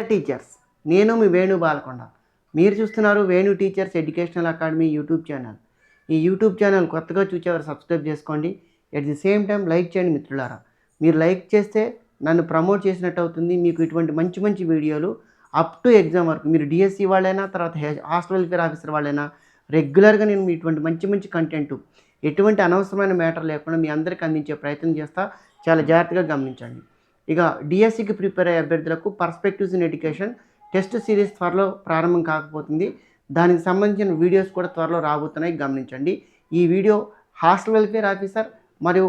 Teachers నేను మీ వేణు బాలకొండ. మీరు చూస్తున్నారు Venu teachers educational academy YouTube channel ఈ యూట్యూబ్ ఛానల్ కొత్తగా చూసేవారు సబ్స్క్రైబ్ చేసుకోండి. At the same time like చేయండి మిత్రులారా. మీరు లైక్ చేస్తే నన్ను ప్రమోట్ చేసినట్టు అవుతుంది. మీకు ఇటువంటి మంచి మంచి వీడియోలు అప్ టు ఎగ్జామ్ వరకు మీరు డిఎస్సి వాళ్ళైనా తర్వాత హాస్టల్ వెల్ఫేర్ ఆఫీసర్ వాళ్ళైనా రెగ్యులర్గా నేను మీ ఇటువంటి మంచి మంచి కంటెంట్ ఎటువంటి అనవసరమైన మ్యాటర్ లేకుండా మీ అందరికీ అందించే ప్రయత్నం చేస్తా. చాలా జాగ్రత్తగా గమనించండి. ఇక డిఎస్సికి ప్రిపేర్ అయ్యే అభ్యర్థులకు perspectives in education test series త్వరలో ప్రారంభం కాకపోతుంది. దానికి సంబంధించిన వీడియోస్ కూడా త్వరలో రాబోతున్నాయి గమనించండి. ఈ వీడియో హాస్టల్ వెల్ఫేర్ ఆఫీసర్ మరియు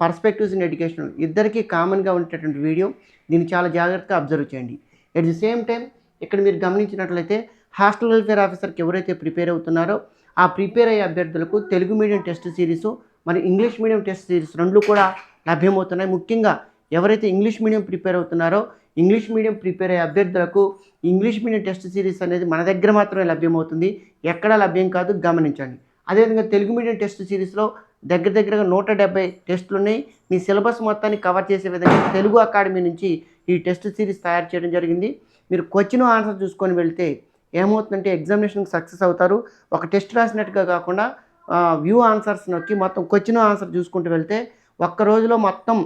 పర్స్పెక్టివ్స్ ఇన్ ఎడ్యుకేషన్ ఇద్దరికీ కామన్గా ఉండేటటువంటి వీడియో దీన్ని చాలా జాగ్రత్తగా అబ్జర్వ్ చేయండి. ఎట్ ది సేమ్ టైం ఇక్కడ మీరు గమనించినట్లయితే హాస్టల్ వెల్ఫేర్ ఆఫీసర్కి ఎవరైతే ప్రిపేర్ అవుతున్నారో ఆ ప్రిపేర్ అయ్యే అభ్యర్థులకు తెలుగు మీడియం టెస్ట్ సిరీస్ మరి ఇంగ్లీష్ మీడియం టెస్ట్ సిరీస్ రెండు కూడా లభ్యమవుతున్నాయి. ముఖ్యంగా ఎవరైతే ఇంగ్లీష్ మీడియం ప్రిపేర్ అవుతున్నారో ఇంగ్లీష్ మీడియం ప్రిపేర్ అయ్యే అభ్యర్థులకు ఇంగ్లీష్ మీడియం టెస్ట్ సిరీస్ అనేది మన దగ్గర మాత్రమే లభ్యమవుతుంది. ఎక్కడా లభ్యం కాదు గమనించండి. అదేవిధంగా తెలుగు మీడియం టెస్ట్ సిరీస్లో దగ్గర దగ్గరగా నూట డెబ్బై టెస్టులు ఉన్నాయి. మీ సిలబస్ మొత్తాన్ని కవర్ చేసే విధంగా తెలుగు అకాడమీ నుంచి ఈ టెస్ట్ సిరీస్ తయారు చేయడం జరిగింది. మీరు క్వశ్చన్ ఆన్సర్ చూసుకొని వెళ్తే ఏమవుతుందంటే ఎగ్జామినేషన్కి సక్సెస్ అవుతారు. ఒక టెస్ట్ రాసినట్టుగా కాకుండా వ్యూ ఆన్సర్స్ నొక్కి మొత్తం క్వశ్చన్ ఆన్సర్ చూసుకుంటూ వెళ్తే ఒక్క రోజులో మొత్తం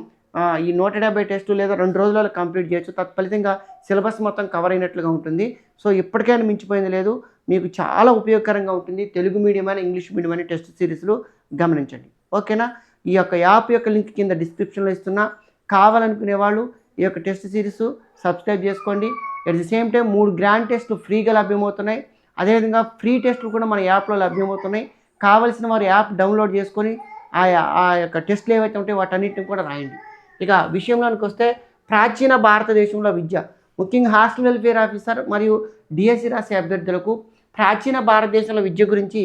ఈ నూట డెబ్బై టెస్టు లేదా రెండు రోజులలో కంప్లీట్ చేయొచ్చు. తత్ఫలితంగా సిలబస్ మొత్తం కవర్ అయినట్లుగా ఉంటుంది. సో ఇప్పటికైనా మించిపోయింది లేదు. మీకు చాలా ఉపయోగకరంగా ఉంటుంది. తెలుగు మీడియం అని ఇంగ్లీష్ మీడియం అని టెస్ట్ సిరీస్లు గమనించండి. ఓకేనా? ఈ యొక్క యాప్ యొక్క లింక్ కింద డిస్క్రిప్షన్లో ఇస్తున్నా. కావాలనుకునే వాళ్ళు ఈ యొక్క టెస్ట్ సిరీస్ సబ్స్క్రైబ్ చేసుకోండి. అట్ ది సేమ్ టైం మూడు గ్రాండ్ టెస్ట్లు ఫ్రీగా లభ్యమవుతున్నాయి. అదేవిధంగా ఫ్రీ టెస్టులు కూడా మన యాప్లో లభ్యమవుతున్నాయి. కావలసిన వారు యాప్ డౌన్లోడ్ చేసుకొని ఆ ఆ యొక్క టెస్ట్లు ఏవైతే ఉంటాయో వాటన్నిటిని కూడా రాయండి. ఇక విషయంలోనికి వస్తే ప్రాచీన భారతదేశంలో విద్య ముఖ్యంగా హాస్టల్ వెల్ఫేర్ ఆఫీసర్ మరియు డిఎస్సి రాసే అభ్యర్థులకు ప్రాచీన భారతదేశంలో విద్య గురించి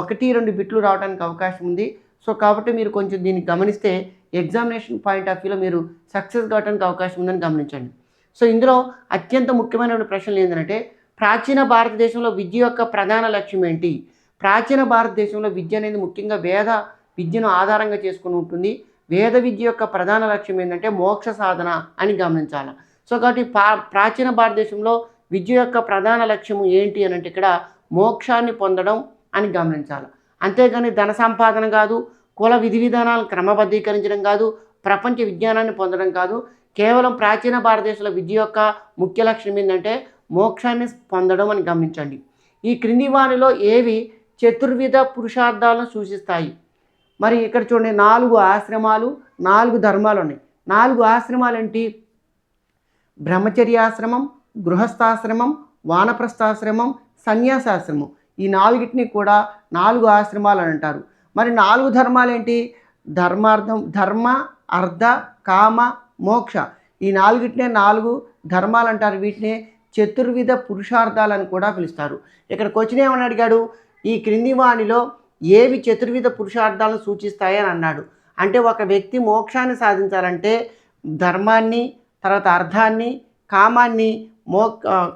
ఒకటి రెండు బిట్లు రావడానికి అవకాశం ఉంది. సో కాబట్టి మీరు కొంచెం దీన్ని గమనిస్తే ఎగ్జామినేషన్ పాయింట్ ఆఫ్ వ్యూలో మీరు సక్సెస్ కావడానికి అవకాశం ఉందని గమనించండి. సో ఇందులో అత్యంత ముఖ్యమైన ప్రశ్నలు ఏంటంటే ప్రాచీన భారతదేశంలో విద్య యొక్క ప్రధాన లక్ష్యం ఏంటి? ప్రాచీన భారతదేశంలో విద్య అనేది ముఖ్యంగా వేద విద్యను ఆధారంగా చేసుకుని ఉంటుంది. వేద విద్య యొక్క ప్రధాన లక్ష్యం ఏంటంటే మోక్ష సాధన అని గమనించాలి. సో కాబట్టి పా ప్రాచీన భారతదేశంలో విద్య యొక్క ప్రధాన లక్ష్యము ఏంటి అని అంటే ఇక్కడ మోక్షాన్ని పొందడం అని గమనించాలి. అంతేగాని ధన సంపాదన కాదు కుల విధి విధానాలను క్రమబద్ధీకరించడం కాదు ప్రపంచ విజ్ఞానాన్ని పొందడం కాదు. కేవలం ప్రాచీన భారతదేశంలో విద్య యొక్క ముఖ్య లక్ష్యం ఏంటంటే మోక్షాన్ని పొందడం అని గమనించండి. ఈ క్రింది వారిలో ఏవి చతుర్విధ పురుషార్థాలను సూచిస్తాయి? మరి ఇక్కడ చూడండి నాలుగు ఆశ్రమాలు నాలుగు ధర్మాలు ఉన్నాయి. నాలుగు ఆశ్రమాలు ఏంటి? బ్రహ్మచర్యాశ్రమం గృహస్థాశ్రమం వానప్రస్థాశ్రమం సన్యాసాశ్రమం. ఈ నాలుగిటిని కూడా నాలుగు ఆశ్రమాలు అని అంటారు. మరి నాలుగు ధర్మాలు ఏంటి? ధర్మార్థం ధర్మ అర్ధ కామ మోక్ష. ఈ నాలుగిటినే నాలుగు ధర్మాలు అంటారు. వీటిని చతుర్విధ పురుషార్థాలని కూడా పిలుస్తారు. ఇక్కడికి వచ్చిన ఏమని అడిగాడు? ఈ క్రింది వాణిలో ఏవి చతుర్విధ పురుషార్థాలను సూచిస్తాయని అన్నాడు. అంటే ఒక వ్యక్తి మోక్షాన్ని సాధించాలంటే ధర్మాన్ని తర్వాత అర్థాన్ని కామాన్ని మో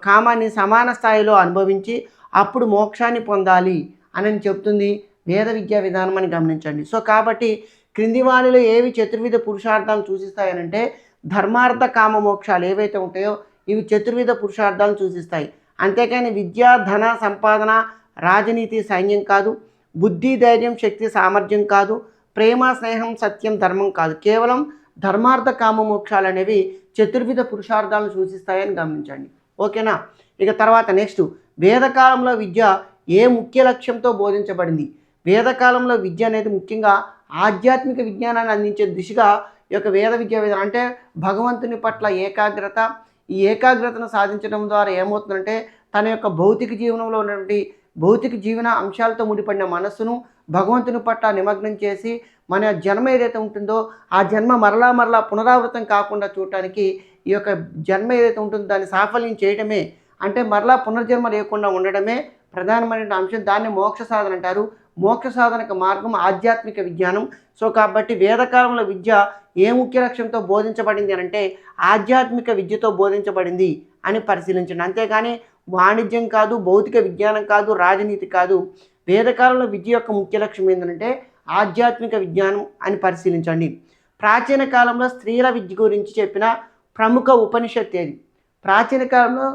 కామాన్ని సమాన స్థాయిలో అనుభవించి అప్పుడు మోక్షాన్ని పొందాలి అని చెప్తుంది వేద విద్యా విధానం అని గమనించండి. సో కాబట్టి క్రింది వాణిలో ఏవి చతుర్విధ పురుషార్థాలను సూచిస్తాయనంటే ధర్మార్థ కామ మోక్షాలు ఏవైతే ఉంటాయో ఇవి చతుర్విధ పురుషార్థాలను సూచిస్తాయి. అంతేకాని విద్య ధన సంపాదన రాజనీతి సైన్యం కాదు. బుద్ధి ధైర్యం శక్తి సామర్థ్యం కాదు ప్రేమ స్నేహం సత్యం ధర్మం కాదు. కేవలం ధర్మార్థ కామ మోక్షాలు అనేవి చతుర్విధ పురుషార్థాలను సూచిస్తాయని గమనించండి. ఓకేనా? ఇక తర్వాత నెక్స్ట్. వేదకాలంలో విద్య ఏ ముఖ్య లక్ష్యంతో బోధించబడింది? వేదకాలంలో విద్య అనేది ముఖ్యంగా ఆధ్యాత్మిక విజ్ఞానాన్ని అందించే దిశగా ఈ యొక్క వేద విద్యా విధానం. అంటే భగవంతుని పట్ల ఏకాగ్రత ఈ ఏకాగ్రతను సాధించడం ద్వారా ఏమవుతుందంటే తన యొక్క భౌతిక జీవనంలో ఉన్నటువంటి భౌతిక జీవన అంశాలతో ముడిపడిన మనస్సును భగవంతుని పట్ల నిమగ్నం చేసి మన జన్మ ఏదైతే ఉంటుందో ఆ జన్మ మరలా మరలా పునరావృతం కాకుండా చూడటానికి ఈ యొక్క జన్మ ఏదైతే ఉంటుందో దాన్ని సాఫల్యం చేయడమే అంటే మరలా పునర్జన్మ లేకుండా ఉండడమే ప్రధానమైన అంశం. దాన్ని మోక్ష సాధన అంటారు. మోక్ష సాధనకు మార్గం ఆధ్యాత్మిక విజ్ఞానం. సో కాబట్టి వేదకాలంలో విద్య ఏ ముఖ్య లక్ష్యంతో బోధించబడింది అని అంటే ఆధ్యాత్మిక విద్యతో బోధించబడింది. అని పరిశీలించండి. అంతేగాని వాణిజ్యం కాదు భౌతిక విజ్ఞానం కాదు రాజనీతి కాదు. వేదకాలంలో విద్య యొక్క ముఖ్య లక్ష్యం ఏంటంటే ఆధ్యాత్మిక విజ్ఞానం అని పరిశీలించండి. ప్రాచీన కాలంలో స్త్రీల విద్య గురించి చెప్పిన ప్రముఖ ఉపనిషత్ ఏది? ప్రాచీన కాలంలో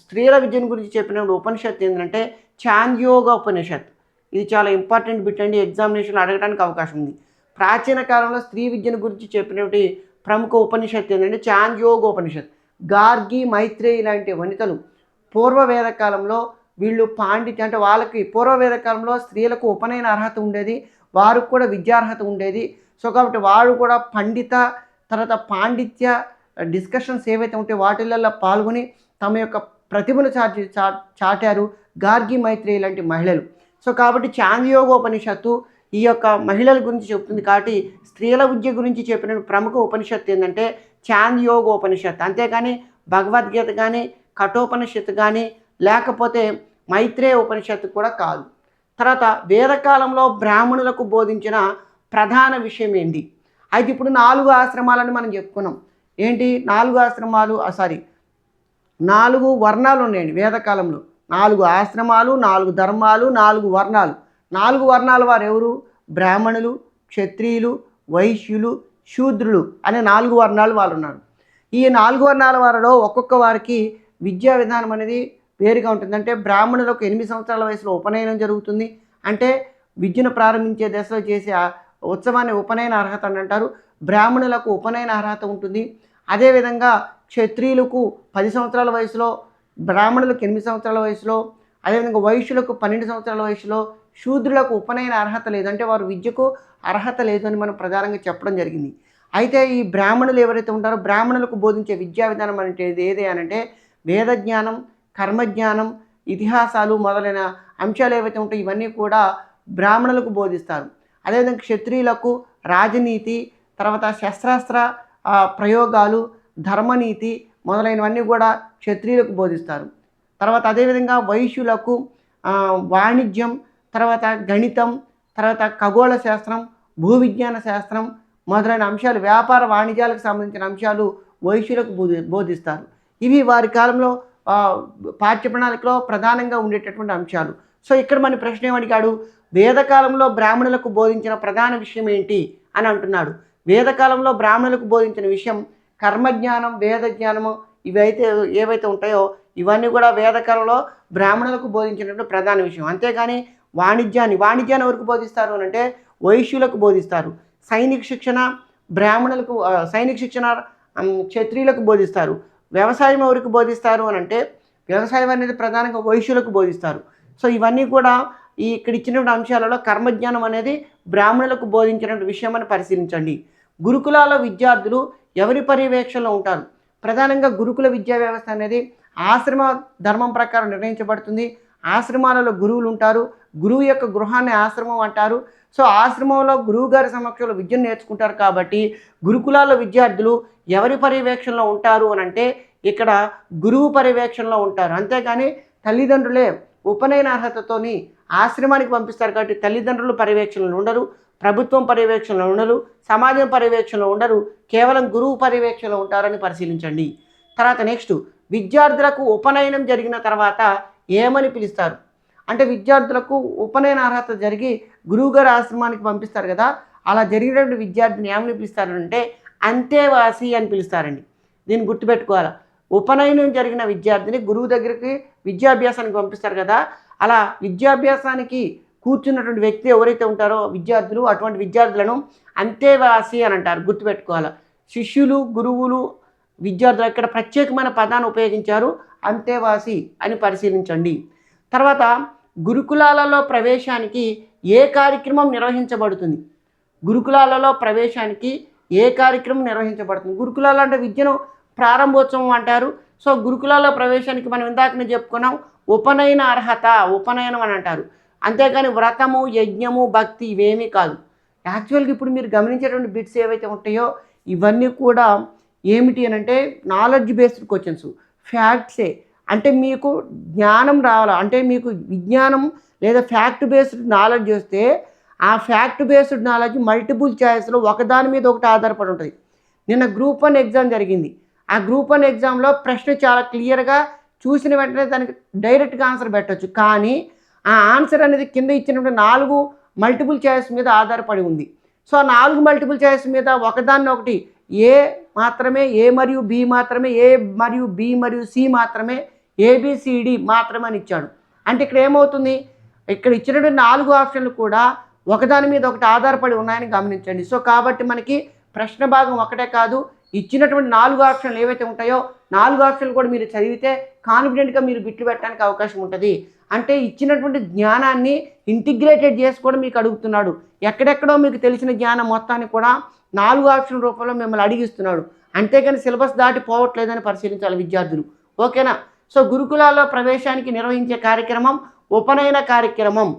స్త్రీల విద్యను గురించి చెప్పిన ఉపనిషత్తు ఏంటంటే చాంద్యోగ ఉపనిషత్ ఇది చాలా ఇంపార్టెంట్ బిట్ అండి ఎగ్జామినేషన్ అడగడానికి అవకాశం ఉంది. ప్రాచీన కాలంలో స్త్రీ విద్యను గురించి చెప్పినటువంటి ప్రముఖ ఉపనిషత్తు ఏంటంటే చాంద్యోగ ఉపనిషత్ గార్గి మైత్రేయి లాంటి వనితలు పూర్వవేద కాలంలో వీళ్ళు పాండిత్య అంటే వాళ్ళకి పూర్వవేద కాలంలో స్త్రీలకు ఉపనయన అర్హత ఉండేది వారికి కూడా విద్యార్హత ఉండేది. సో కాబట్టి వారు కూడా పండిత తర్వాత పాండిత్య డిస్కషన్స్ ఏవైతే ఉంటే వాటిలలో పాల్గొని తమ యొక్క ప్రతిభను చాటి చా చాటారు గార్గి మైత్రేయి లాంటి మహిళలు. సో కాబట్టి చాంద్యోగోపనిషత్తు ఈ యొక్క మహిళల గురించి చెప్తుంది. కాబట్టి స్త్రీల విద్య గురించి చెప్పిన ప్రముఖ ఉపనిషత్తు ఏంటంటే చాంద్యోగోపనిషత్తు అంతేకాని భగవద్గీత కానీ కఠోపనిషత్తు కానీ లేకపోతే మైత్రేయ ఉపనిషత్తు కూడా కాదు. తర్వాత వేదకాలంలో బ్రాహ్మణులకు బోధించిన ప్రధాన విషయం ఏంటి? అయితే ఇప్పుడు నాలుగు ఆశ్రమాలని మనం చెప్పుకున్నాం. ఏంటి? నాలుగు ఆశ్రమాలు సారీ నాలుగు వర్ణాలు ఉన్నాయండి వేదకాలంలో నాలుగు ఆశ్రమాలు నాలుగు ధర్మాలు నాలుగు వర్ణాలు. నాలుగు వర్ణాల వారు ఎవరు? బ్రాహ్మణులు క్షత్రియులు వైశ్యులు శూద్రులు అనే నాలుగు వర్ణాలు వాళ్ళు ఉన్నారు ఈ నాలుగు వర్ణాల వారిలో ఒక్కొక్క వారికి విద్యా విధానం అనేది వేరుగా ఉంటుంది. అంటే బ్రాహ్మణులకు ఎనిమిది సంవత్సరాల వయసులో ఉపనయనం జరుగుతుంది. అంటే విద్యను ప్రారంభించే దశలో చేసే ఉత్సవాన్ని ఉపనయన అర్హత అని అంటారు. బ్రాహ్మణులకు ఉపనయన అర్హత ఉంటుంది. అదేవిధంగా క్షత్రియులకు పది సంవత్సరాల వయసులో బ్రాహ్మణులకు ఎనిమిది సంవత్సరాల వయసులో అదేవిధంగా వైశ్యులకు పన్నెండు సంవత్సరాల వయసులో శూద్రులకు ఉపనయన అర్హత లేదు అంటే వారు విద్యకు అర్హత లేదు అని మనం ప్రధానంగా చెప్పడం జరిగింది. అయితే ఈ బ్రాహ్మణులు ఎవరైతే ఉంటారో బ్రాహ్మణులకు బోధించే విద్యా విధానం అంటే ఏది అని అంటే వేద జ్ఞానం కర్మజ్ఞానం ఇతిహాసాలు మొదలైన అంశాలు ఏవైతే ఉంటాయో ఇవన్నీ కూడా బ్రాహ్మణులకు బోధిస్తారు. అదేవిధంగా క్షత్రియులకు రాజనీతి తర్వాత శస్త్రాస్త్ర ప్రయోగాలు ధర్మనీతి మొదలైనవన్నీ కూడా క్షత్రియులకు బోధిస్తారు. తర్వాత అదేవిధంగా వైశ్యులకు వాణిజ్యం తర్వాత గణితం తర్వాత ఖగోళ శాస్త్రం భూ విజ్ఞాన శాస్త్రం మొదలైన అంశాలు వ్యాపార వాణిజ్యాలకు సంబంధించిన అంశాలు వైశ్యులకు బోధి బోధిస్తారు. ఇవి వారి కాలంలో పాఠ్య ప్రణాళికలో ప్రధానంగా ఉండేటటువంటి అంశాలు. సో ఇక్కడ మన ప్రశ్న ఏమడిగాడు వేదకాలంలో బ్రాహ్మణులకు బోధించిన ప్రధాన విషయం ఏంటి అని అంటున్నాడు. వేదకాలంలో బ్రాహ్మణులకు బోధించిన విషయం కర్మజ్ఞానం వేద జ్ఞానము ఇవైతే ఏవైతే ఉంటాయో ఇవన్నీ కూడా వేదకాలంలో బ్రాహ్మణులకు బోధించినటువంటి ప్రధాన విషయం. అంతేగాని వాణిజ్యాన్ని వాణిజ్యాన్ని ఎవరికి బోధిస్తారు అని అంటే వైశ్యులకు బోధిస్తారు. సైనిక శిక్షణ బ్రాహ్మణులకు సైనిక శిక్షణ క్షత్రియులకు బోధిస్తారు. వ్యవసాయం ఎవరికి బోధిస్తారు అని అంటే వ్యవసాయం అనేది ప్రధానంగా వైశ్యులకు బోధిస్తారు. సో ఇవన్నీ కూడా ఈ ఇక్కడ ఇచ్చినటువంటి అంశాలలో కర్మజ్ఞానం అనేది బ్రాహ్మణులకు బోధించినటువంటి విషయం అని పరిశీలించండి. గురుకులాల విద్యార్థులు ఎవరి పర్యవేక్షణలో ఉంటారు? ప్రధానంగా గురుకుల విద్యా వ్యవస్థ అనేది ఆశ్రమ ధర్మం ప్రకారం నిర్ణయించబడుతుంది. ఆశ్రమాలలో గురువులు ఉంటారు. గురువు యొక్క గృహాన్ని ఆశ్రమం అంటారు. సో ఆశ్రమంలో గురువు గారి సమక్షంలో విద్యను నేర్చుకుంటారు కాబట్టి గురుకులాల విద్యార్థులు ఎవరి పర్యవేక్షణలో ఉంటారు అని అంటే ఇక్కడ గురువు పర్యవేక్షణలో ఉంటారు. అంతేగాని తల్లిదండ్రులే ఉపనయన అర్హతతోని ఆశ్రమానికి పంపిస్తారు కాబట్టి తల్లిదండ్రులు పర్యవేక్షణలో ఉండరు ప్రభుత్వం పర్యవేక్షణలో ఉండరు సమాజం పర్యవేక్షణలో ఉండరు కేవలం గురువు పర్యవేక్షణలో ఉంటారని పరిశీలించండి. తర్వాత నెక్స్ట్ విద్యార్థులకు ఉపనయనం జరిగిన తర్వాత ఏమని పిలుస్తారు? అంటే విద్యార్థులకు ఉపనయన అర్హత జరిగి గురువుగారు ఆశ్రమానికి పంపిస్తారు కదా. అలా జరిగినటువంటి విద్యార్థిని ఏమని పిలుస్తారంటే అంతేవాసి అని పిలుస్తారండి. దీన్ని గుర్తుపెట్టుకోవాలి. ఉపనయనం జరిగిన విద్యార్థిని గురువు దగ్గరికి విద్యాభ్యాసానికి పంపిస్తారు కదా. అలా విద్యాభ్యాసానికి కూర్చున్నటువంటి వ్యక్తి ఎవరైతే ఉంటారో విద్యార్థులు అటువంటి విద్యార్థులను అంతేవాసి అని అంటారు. గుర్తుపెట్టుకోవాలి. శిష్యులు గురువులు విద్యార్థులు ఇక్కడ ప్రత్యేకమైన పదాన్ని ఉపయోగించారు. అంతేవాసి అని పరిశీలించండి. తర్వాత గురుకులాలలో ప్రవేశానికి ఏ కార్యక్రమం నిర్వహించబడుతుంది? గురుకులాలలో ప్రవేశానికి ఏ కార్యక్రమం నిర్వహించబడుతుంది? గురుకులాలు అంటే విద్యను ప్రారంభోత్సవం అంటారు. సో గురుకులాల ప్రవేశానికి మనం ఇందాకనే చెప్పుకున్నాం ఉపనయన అర్హత ఉపనయనం అని అంటారు. అంతేకాని వ్రతము యజ్ఞము భక్తి ఇవేమీ కాదు. యాక్చువల్గా ఇప్పుడు మీరు గమనించేటువంటి బిట్స్ ఏవైతే ఉంటాయో ఇవన్నీ కూడా ఏమిటి అని అంటే నాలెడ్జ్ బేస్డ్ క్వశ్చన్స్. ఫ్యాక్ట్సే. అంటే మీకు జ్ఞానం రావాలి? అంటే మీకు విజ్ఞానం లేదా ఫ్యాక్ట్ బేస్డ్ నాలెడ్జ్ వస్తే ఆ ఫ్యాక్ట్ బేస్డ్ నాలెడ్జ్ మల్టిపుల్ ఛాయిస్లో ఒకదాని మీద ఒకటి ఆధారపడి ఉంటుంది. నిన్న గ్రూప్ వన్ ఎగ్జామ్ జరిగింది. ఆ గ్రూప్ వన్ ఎగ్జామ్లో ప్రశ్న చాలా క్లియర్గా చూసిన వెంటనే దానికి డైరెక్ట్గా ఆన్సర్ పెట్టవచ్చు కానీ ఆ ఆన్సర్ అనేది కింద ఇచ్చినప్పుడు నాలుగు మల్టిపుల్ ఛాయిస్ మీద ఆధారపడి ఉంది. సో ఆ నాలుగు మల్టిపుల్ ఛాయిస్ మీద ఒకదాన్ని ఒకటి ఏ మాత్రమే ఏ మరియు బి మాత్రమే ఏ మరియు బి మరియు సి మాత్రమే ఏబిసిడి మాత్రమే అని ఇచ్చాడు. అంటే ఇక్కడ ఏమవుతుంది? ఇక్కడ ఇచ్చినటువంటి నాలుగు ఆప్షన్లు కూడా ఒకదాని మీద ఒకటి ఆధారపడి ఉన్నాయని గమనించండి. సో కాబట్టి మనకి ప్రశ్న భాగం ఒకటే కాదు. ఇచ్చినటువంటి నాలుగు ఆప్షన్లు ఏవైతే ఉంటాయో నాలుగు ఆప్షన్లు కూడా మీరు చదివితే కాన్ఫిడెంట్గా మీరు బిట్లు పెట్టడానికి అవకాశం ఉంటుంది. అంటే ఇచ్చినటువంటి జ్ఞానాన్ని ఇంటిగ్రేటెడ్ చేసి కూడా మీకు అడుగుతున్నాడు. ఎక్కడెక్కడో మీకు తెలిసిన జ్ఞానం మొత్తాన్ని కూడా నాలుగు ఆప్షన్ రూపంలో మిమ్మల్ని అడిగిస్తున్నాడు. అంతేకాని సిలబస్ దాటి పోవట్లేదని పరిశీలించాలి విద్యార్థులు. ఓకేనా? సో గురుకులాల్లో ప్రవేశానికి నిర్వహించే కార్యక్రమం ఉపనయన కార్యక్రమం.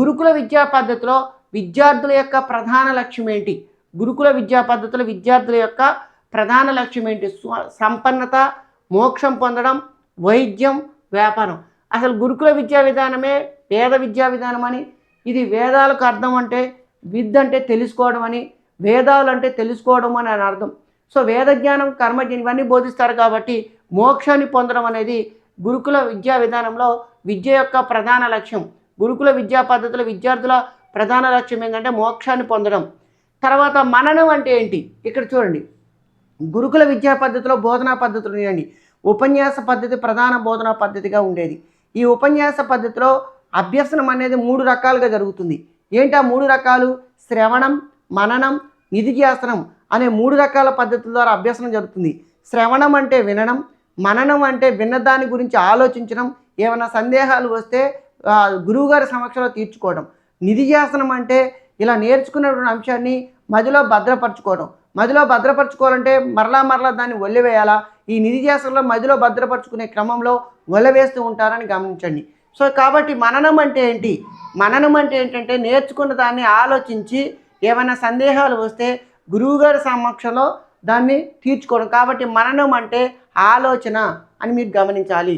గురుకుల విద్యా పద్ధతిలో విద్యార్థుల యొక్క ప్రధాన లక్ష్యం ఏంటి? గురుకుల విద్యా పద్ధతిలో విద్యార్థుల యొక్క ప్రధాన లక్ష్యం ఏంటి? స్వ- సంపన్నత మోక్షం పొందడం వైద్యం వ్యాపారం. అసలు గురుకుల విద్యా విధానమే వేద విద్యా విధానం అని ఇది వేదాలకు అర్థం అంటే విద్య అంటే తెలుసుకోవడం అని వేదాలు అంటే తెలుసుకోవడం అని అని అర్థం. సో వేద జ్ఞానం కర్మజ్ఞానం ఇవన్నీ బోధిస్తారు కాబట్టి మోక్షాన్ని పొందడం అనేది గురుకుల విద్యా విధానంలో విద్య యొక్క ప్రధాన లక్ష్యం. గురుకుల విద్యా పద్ధతుల విద్యార్థుల ప్రధాన లక్ష్యం ఏంటంటే మోక్షాన్ని పొందడం. తర్వాత మననం అంటే ఏంటి? ఇక్కడ చూడండి. గురుకుల విద్యా పద్ధతిలో బోధనా పద్ధతులు ఉన్నాయండి. ఉపన్యాస పద్ధతి ప్రధాన బోధనా పద్ధతిగా ఉండేది. ఈ ఉపన్యాస పద్ధతిలో అభ్యసనం అనేది మూడు రకాలుగా జరుగుతుంది. ఏంటి ఆ మూడు రకాలు? శ్రవణం మననం నిధిధ్యాసనం అనే మూడు రకాల పద్ధతుల ద్వారా అభ్యసనం జరుగుతుంది. శ్రవణం అంటే వినడం మననం అంటే విన్న దాని గురించి ఆలోచించడం ఏమైనా సందేహాలు వస్తే గురువుగారి సమక్షంలో తీర్చుకోవడం. నిధిధ్యాసనం అంటే ఇలా నేర్చుకున్నటువంటి అంశాన్ని మదిలో భద్రపరచుకోవడం. మదిలో భద్రపరచుకోవాలంటే మరలా మరలా దాన్ని వదిలివేయాలా ఈ నిధిధ్యాసంలో మదిలో భద్రపరచుకునే క్రమంలో వదిలివేస్తూ ఉంటారని గమనించండి. సో కాబట్టి మననం అంటే ఏంటి? మననం అంటే ఏంటంటే నేర్చుకున్న దాన్ని ఆలోచించి ఏమైనా సందేహాలు వస్తే గురువుగారి సమక్షంలో దాన్ని తీర్చుకోవడం. కాబట్టి మననం అంటే ఆలోచన అని మీరు గమనించాలి.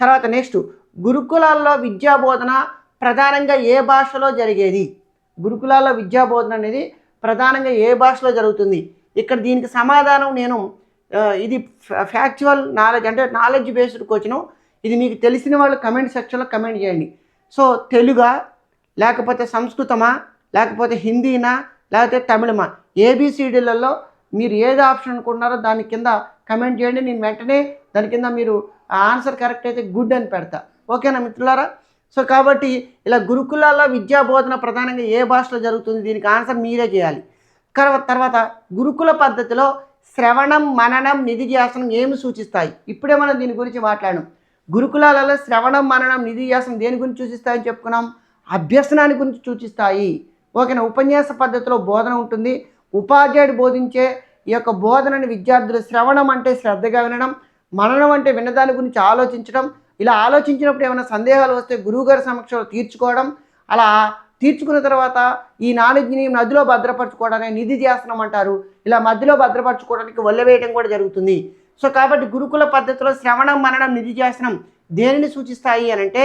తర్వాత నెక్స్ట్ గురుకులాల్లో విద్యా బోధన ప్రధానంగా ఏ భాషలో జరిగేది? గురుకులాల్లో విద్యా బోధన అనేది ప్రధానంగా ఏ భాషలో జరుగుతుంది? ఇక్కడ దీనికి సమాధానం నేను ఇది ఫ్యాక్చువల్ నాలెడ్జ్ అంటే నాలెడ్జ్ బేస్డ్ కోచ్ను ఇది మీకు తెలిసిన వాళ్ళు కమెంట్ సెక్షన్లో కమెంట్ చేయండి. సో తెలుగా లేకపోతే సంస్కృతమా లేకపోతే హిందీనా లేకపోతే తమిళమా? ఏబిసిడీలలో మీరు ఏది ఆప్షన్ అనుకుంటున్నారో దాని కింద కమెంట్ చేయండి. నేను వెంటనే దాని కింద మీరు ఆ ఆన్సర్ కరెక్ట్ అయితే గుడ్ అని పెడతా. ఓకేనా మిత్రులారా? సో కాబట్టి ఇలా గురుకులాల్లో విద్యా బోధన ప్రధానంగా ఏ భాషలో జరుగుతుంది? దీనికి ఆన్సర్ మీరే చేయాలి. తర్వాత తర్వాత గురుకుల పద్ధతిలో శ్రవణం మననం నిధి నిధిధ్యాసనం ఏమి సూచిస్తాయి? ఇప్పుడే మనం దీని గురించి మాట్లాడాం గురుకులాలలో శ్రవణం మననం నిధి నిధిధ్యాసనం దేని గురించి సూచిస్తాయని చెప్పుకున్నాం? అభ్యసనాన్ని గురించి సూచిస్తాయి. ఓకేనా ఉపన్యాస పద్ధతిలో బోధన ఉంటుంది. ఉపాధ్యాయుడు బోధించే ఈ యొక్క బోధనని విద్యార్థులు శ్రవణం అంటే శ్రద్ధగా వినడం మననం అంటే వినదాని గురించి ఆలోచించడం ఇలా ఆలోచించినప్పుడు ఏమైనా సందేహాలు వస్తే గురువుగారి సమక్షంలో తీర్చుకోవడం అలా తీర్చుకున్న తర్వాత ఈ నాలెడ్జ్ని నదిలో భద్రపరచుకోవడానికి నిధి ధ్యాసనం అంటారు. ఇలా మధ్యలో భద్రపరచుకోవడానికి వల్లవేయడం కూడా జరుగుతుంది. సో కాబట్టి గురుకుల పద్ధతిలో శ్రవణం మననం నిధి చేసనం దేనిని సూచిస్తాయి అని అంటే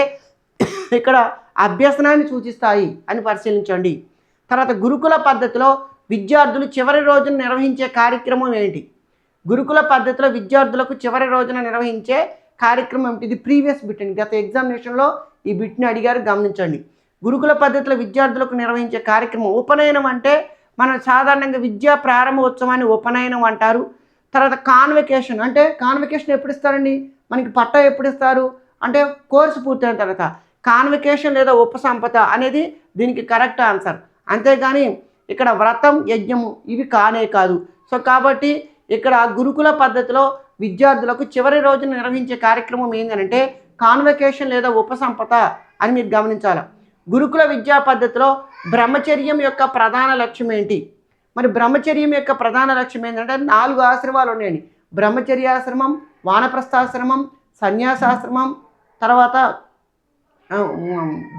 ఇక్కడ అభ్యసనాన్ని సూచిస్తాయి అని పరిశీలించండి. తర్వాత గురుకుల పద్ధతిలో విద్యార్థులు చివరి రోజున నిర్వహించే కార్యక్రమం ఏంటి? గురుకుల పద్ధతిలో విద్యార్థులకు చివరి రోజున నిర్వహించే కార్యక్రమం ఏమిటి ఇది ప్రీవియస్ బిట్ అండి గత ఎగ్జామినేషన్లో ఈ బిట్ని అడిగారు గమనించండి. గురుకుల పద్ధతిలో విద్యార్థులకు నిర్వహించే కార్యక్రమం ఉపనయనం అంటే మనం సాధారణంగా విద్యా ప్రారంభోత్సవాన్ని ఉపనయనం అంటారు. తర్వాత కాన్వకేషన్ అంటే కాన్వకేషన్ ఎప్పుడు ఇస్తారండి? మనకి పట్టా ఎప్పుడు ఇస్తారు? అంటే కోర్సు పూర్తయిన తర్వాత. కాన్వకేషన్ లేదా ఉపసంపద అనేది దీనికి కరెక్ట్ ఆన్సర్. అంతేగాని ఇక్కడ వ్రతం యజ్ఞము ఇవి కానే కాదు. సో కాబట్టి ఇక్కడ గురుకుల పద్ధతిలో విద్యార్థులకు చివరి రోజున నిర్వహించే కార్యక్రమం ఏంటంటే కాన్వకేషన్ లేదా ఉపసంపద అని మీరు గమనించాలి. గురుకుల విద్యా పద్ధతిలో బ్రహ్మచర్యం యొక్క ప్రధాన లక్ష్యం ఏంటి? మరి బ్రహ్మచర్యం యొక్క ప్రధాన లక్ష్యం ఏంటంటే నాలుగు ఆశ్రమాలు ఉన్నాయండి. బ్రహ్మచర్యాశ్రమం వానప్రస్థాశ్రమం సన్యాసాశ్రమం తర్వాత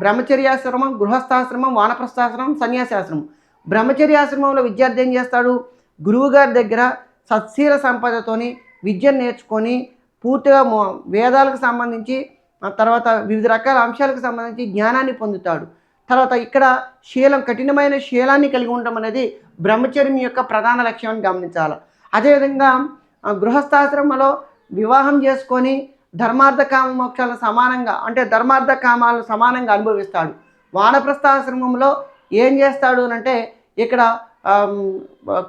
బ్రహ్మచర్యాశ్రమం గృహస్థాశ్రమం వానప్రస్థాశ్రమం సన్యాసాశ్రమం. బ్రహ్మచర్యాశ్రమంలో విద్యార్థి ఏం చేస్తాడు? గురువుగారి దగ్గర సత్శీల సంపదతోని విద్యను నేర్చుకొని పూర్తిగా మో- వేదాలకు సంబంధించి తర్వాత వివిధ రకాల అంశాలకు సంబంధించి జ్ఞానాన్ని పొందుతాడు. తర్వాత ఇక్కడ శీలం కఠినమైన శీలాన్ని కలిగి ఉండడం అనేది బ్రహ్మచర్యం యొక్క ప్రధాన లక్ష్యం అని గమనించాలి. అదేవిధంగా ఆ, గృహస్థాశ్రమంలో వివాహం చేసుకొని ధర్మార్థ కామ మోక్షాలను సమానంగా అంటే ధర్మార్థ కామాలను సమానంగా అనుభవిస్తాడు. వానప్రస్థాశ్రమంలో ఏం చేస్తాడు అంటే ఇక్కడ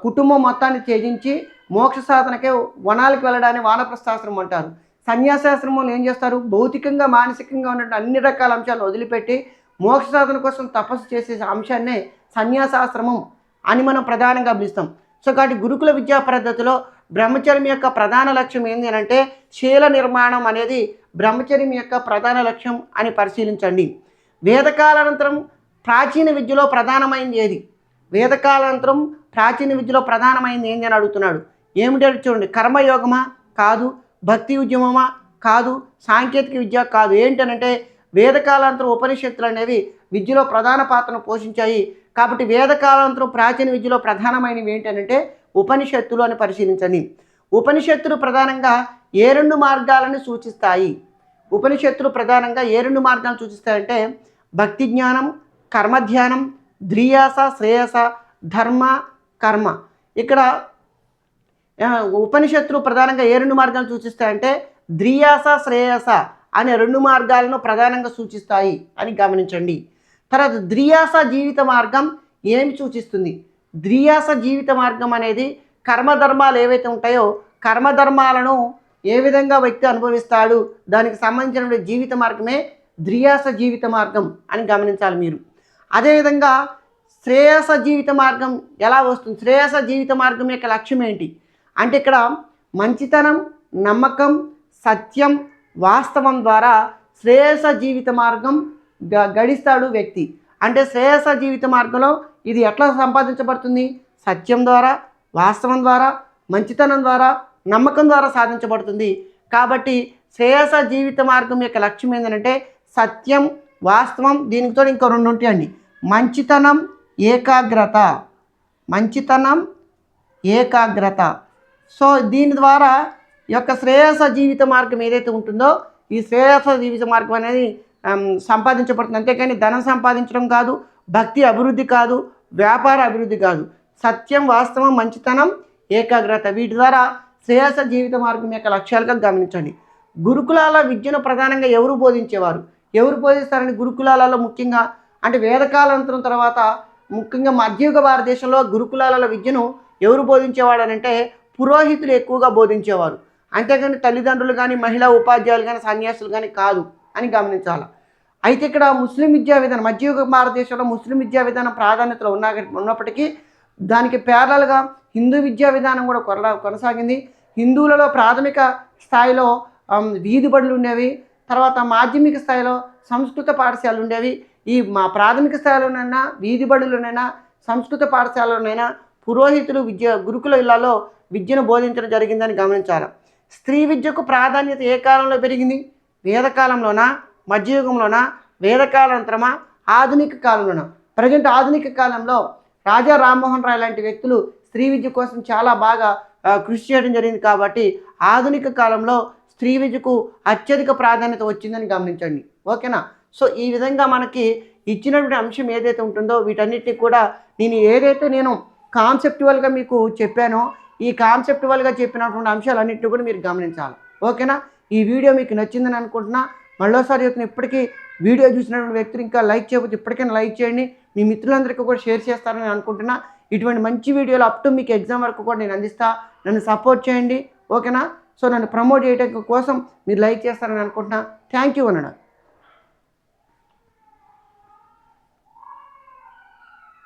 కుటుంబం మొత్తాన్ని త్యజించి మోక్ష సాధనకే వనాలకు వెళ్ళడాన్ని వానప్రస్థాశ్రమం అంటారు. సన్యాసాశ్రమంలో ఏం చేస్తారు? భౌతికంగా మానసికంగా ఉన్నటువంటి అన్ని రకాల అంశాలను వదిలిపెట్టి మోక్ష సాధన కోసం తపస్సు చేసే అంశాన్నే సన్యాసాశ్రమం అని మనం ప్రధానంగా పిలుస్తాం. సో కాబట్టి గురుకుల విద్యా పద్ధతిలో బ్రహ్మచర్యం యొక్క ప్రధాన లక్ష్యం ఏంటి అని అంటే శీల నిర్మాణం అనేది బ్రహ్మచర్యం యొక్క ప్రధాన లక్ష్యం అని పరిశీలించండి. వేదకాలానంతరం ప్రాచీన విద్యలో ప్రధానమైంది ఏది? వేదకాలంతరం ప్రాచీన విద్యలో ప్రధానమైంది ఏంది అని అడుగుతున్నాడు. ఏమిటంటే చూడండి కర్మయోగమా కాదు భక్తి ఉద్యమమా కాదు సాంకేతిక విద్య కాదు. ఏంటనంటే వేదకాలాంతరం ఉపనిషత్తులు అనేవి విద్యలో ప్రధాన పాత్రను పోషించాయి. కాబట్టి వేదకాలాంతరం ప్రాచీన విద్యలో ప్రధానమైనవి ఏంటంటే ఉపనిషత్తులు అని పరిశీలించండి. ఉపనిషత్తులు ప్రధానంగా ఏ రెండు మార్గాలను సూచిస్తాయి? ఉపనిషత్తులు ప్రధానంగా ఏ రెండు మార్గాలను సూచిస్తాయంటే భక్తి జ్ఞానం కర్మధ్యానం ధ్రియాస శ్రేయస ధర్మ కర్మ. ఇక్కడ ఉపనిషత్తులు ప్రధానంగా ఏ రెండు మార్గాలను సూచిస్తాయంటే ధ్రియాస శ్రేయస అనే రెండు మార్గాలను ప్రధానంగా సూచిస్తాయి అని గమనించండి. తర్వాత ధ్రియాస జీవిత మార్గం ఏమి సూచిస్తుంది? ధ్రియాస జీవిత మార్గం అనేది కర్మధర్మాలు ఏవైతే ఉంటాయో కర్మధర్మాలను ఏ విధంగా వ్యక్తి అనుభవిస్తాడు దానికి సంబంధించిన జీవిత మార్గమే ధ్రియాస జీవిత మార్గం అని గమనించాలి మీరు. అదేవిధంగా శ్రేయస జీవిత మార్గం ఎలా వస్తుంది? శ్రేయస జీవిత మార్గం యొక్క లక్ష్యం ఏంటి? అంటే ఇక్కడ మంచితనం నమ్మకం సత్యం వాస్తవం ద్వారా శ్రేయస జీవిత మార్గం గ- గడిస్తాడు వ్యక్తి. అంటే శ్రేయస జీవిత మార్గంలో ఇది ఎట్లా సంపాదించబడుతుంది? సత్యం ద్వారా వాస్తవం ద్వారా మంచితనం ద్వారా నమ్మకం ద్వారా సాధించబడుతుంది. కాబట్టి శ్రేయస జీవిత మార్గం యొక్క లక్ష్యం ఏంటంటే సత్యం వాస్తవం దీనితో ఇంకా ఇంకో రెండు ఉంటాయండి మంచితనం ఏకాగ్రత. మంచితనం ఏకాగ్రత. సో దీని ద్వారా ఈ యొక్క శ్రేయస జీవిత మార్గం ఏదైతే ఉంటుందో ఈ శ్రేయస జీవిత మార్గం అనేది సంపాదించబడుతుంది. అంతేకాని ధనం సంపాదించడం కాదు భక్తి అభివృద్ధి కాదు వ్యాపార అభివృద్ధి కాదు. సత్యం వాస్తవం మంచితనం ఏకాగ్రత. వీటి ద్వారా శ్రేయస జీవిత మార్గం యొక్క లక్ష్యాలుగా గమనించండి. గురుకులాల విద్యను ప్రధానంగా ఎవరు బోధించేవారు? ఎవరు బోధిస్తారని గురుకులాలలో ముఖ్యంగా అంటే వేదకాలంతరం తర్వాత ముఖ్యంగా మధ్యయుగ భారతదేశంలో గురుకులాల విద్యను ఎవరు బోధించేవాడు అని అంటే పురోహితులు ఎక్కువగా బోధించేవారు. అంతేకాని తల్లిదండ్రులు కానీ మహిళా ఉపాధ్యాయులు కానీ సన్యాసులు కానీ కాదు అని గమనించాలి. అయితే ఇక్కడ ముస్లిం విద్యా విధానం మధ్యయుగ భారతదేశంలో ముస్లిం విద్యా విధానం ప్రాధాన్యతలో ఉన్నా ఉన్నప్పటికీ దానికి ప్యారలల్గా హిందూ విద్యా విధానం కూడా కొనసాగింది. హిందువులలో ప్రాథమిక స్థాయిలో వీధి బడులు ఉండేవి. తర్వాత మాధ్యమిక స్థాయిలో సంస్కృత పాఠశాలలు ఉండేవి ఈ మా ప్రాథమిక స్థాయిలోనైనా వీధి బడులోనైనా సంస్కృత పాఠశాలలోనైనా పురోహితులు విద్య గురుకుల ఇళ్ళలో విద్యను బోధించడం జరిగిందని గమనించాలి. స్త్రీ విద్యకు ప్రాధాన్యత ఏ కాలంలో పెరిగింది? వేదకాలంలోనా మధ్యయుగంలోనా? వేదకాలాంతరమా ఆధునిక కాలంలోనా? ప్రజెంట్ ఆధునిక కాలంలో రాజా రామ్మోహన్ రాయ్ లాంటి వ్యక్తులు స్త్రీ విద్య కోసం చాలా బాగా కృషి చేయడం జరిగింది కాబట్టి ఆధునిక కాలంలో స్త్రీ విద్యకు అత్యధిక ప్రాధాన్యత వచ్చిందని గమనించండి. ఓకేనా? సో ఈ విధంగా మనకి ఇచ్చినటువంటి అంశం ఏదైతే ఉంటుందో వీటన్నిటిని కూడా నేను ఏదైతే నేను కాన్సెప్టువల్గా మీకు చెప్పానో ఈ కాన్సెప్టువల్గా చెప్పినటువంటి అంశాలన్నింటినీ కూడా మీరు గమనించాలి. ఓకేనా? ఈ వీడియో మీకు నచ్చిందని అనుకుంటున్నా. మళ్ళోసారి చెప్తున్న ఇప్పటికీ వీడియో చూసినటువంటి వ్యక్తులు ఇంకా లైక్ చేయకపోతే ఇప్పటికైనా లైక్ చేయండి. మీ మిత్రులందరికీ కూడా షేర్ చేస్తారని అనుకుంటున్నా. ఇటువంటి మంచి వీడియోలు అప్ టు మీకు ఎగ్జామ్ వరకు కూడా నేను అందిస్తా. నన్ను సపోర్ట్ చేయండి. ఓకేనా? సో నన్ను ప్రమోట్ చేయడం కోసం మీరు లైక్ చేస్తారని అనుకుంటున్నా. థ్యాంక్ యూ అన్నాడు.